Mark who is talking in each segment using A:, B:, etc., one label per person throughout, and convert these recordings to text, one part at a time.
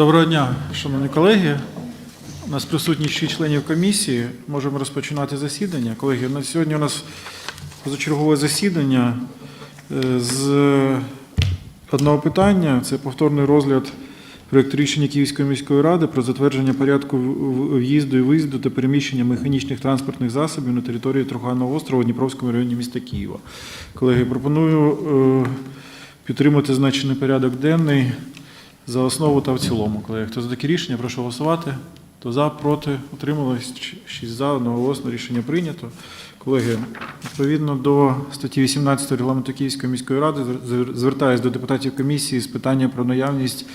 A: Доброго дня, шановні колеги. У нас присутні шість членів комісії. Можемо розпочинати засідання. Колеги, на сьогодні у нас позачергове засідання е, з одного питання. Це повторний розгляд проєкту рішення Київської міської ради про затвердження порядку в'їзду і виїзду та переміщення механічних транспортних засобів на території Труханного острова у Дніпровському районі міста Києва. Колеги, пропоную е, підтримати значений порядок денний за основу та в цілому. Колеги, хто за таке рішення, прошу голосувати. Хто за, проти, утрималось, 6 за, одноголосно рішення прийнято. Колеги, відповідно до статті 18 регламенту Київської міської ради звер- звертаюсь до депутатів комісії з питання про наявність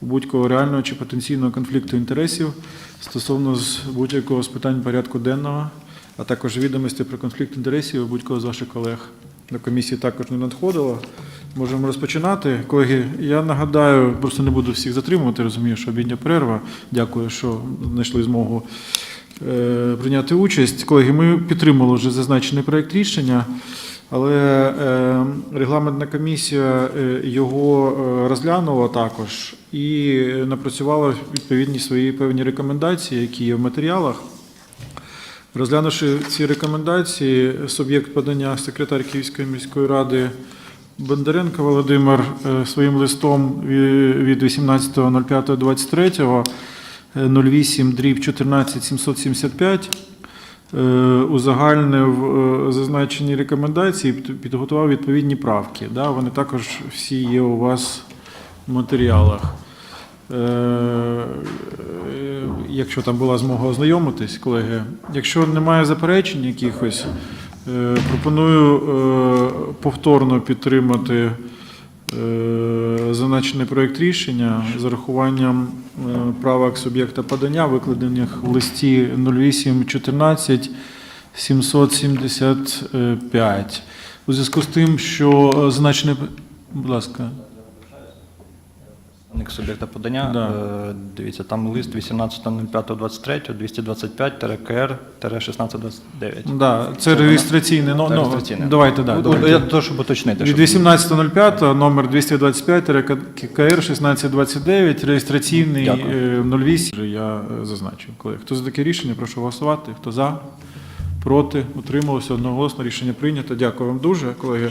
A: будь-якого реального чи потенційного конфлікту інтересів стосовно будь-якого з питань порядку денного, а також відомості про конфлікт інтересів будь-кого з ваших колег. До комісії також не надходило. Можемо розпочинати. Колеги, я нагадаю, просто не буду всіх затримувати, розумію, що обідня перерва. Дякую, що знайшли змогу е, прийняти участь. Колеги, ми підтримали вже зазначений проєкт рішення, але е, регламентна комісія е, його розглянула також і напрацювала відповідні свої певні рекомендації, які є в матеріалах. Розглянувши ці рекомендації, суб'єкт подання секретар Київської міської ради Бондаренко Володимир е, своїм листом від 18.05.23 е, 08 дріб 14 775 е, узагальнив е, зазначені рекомендації, підготував відповідні правки. Вони також всі є у вас в матеріалах. Якщо там була змога ознайомитись, колеги, якщо немає заперечень якихось, пропоную е, повторно підтримати е, зазначений проєкт рішення з урахуванням е, правок суб'єкта подання, викладених в листі 0814 775. У зв'язку з тим, що е, зазначений... Будь ласка.
B: Представник суб'єкта подання.
A: Да.
B: Е, Дивіться, там лист 18.05.23, 225-КР-1629.
A: Да, це реєстраційний ну, ну,
B: реєстраційне.
A: Давайте, да,
B: Ну,
A: давайте.
B: Я то, щоб уточнити.
A: Від 18.05 номер 225 КР 1629, реєстраційний
B: Дякую.
A: е, 08. Я е, зазначив. Колеги, хто за таке рішення, прошу голосувати. Хто за, проти, утрималося одноголосно. Рішення прийнято. Дякую вам дуже, колеги.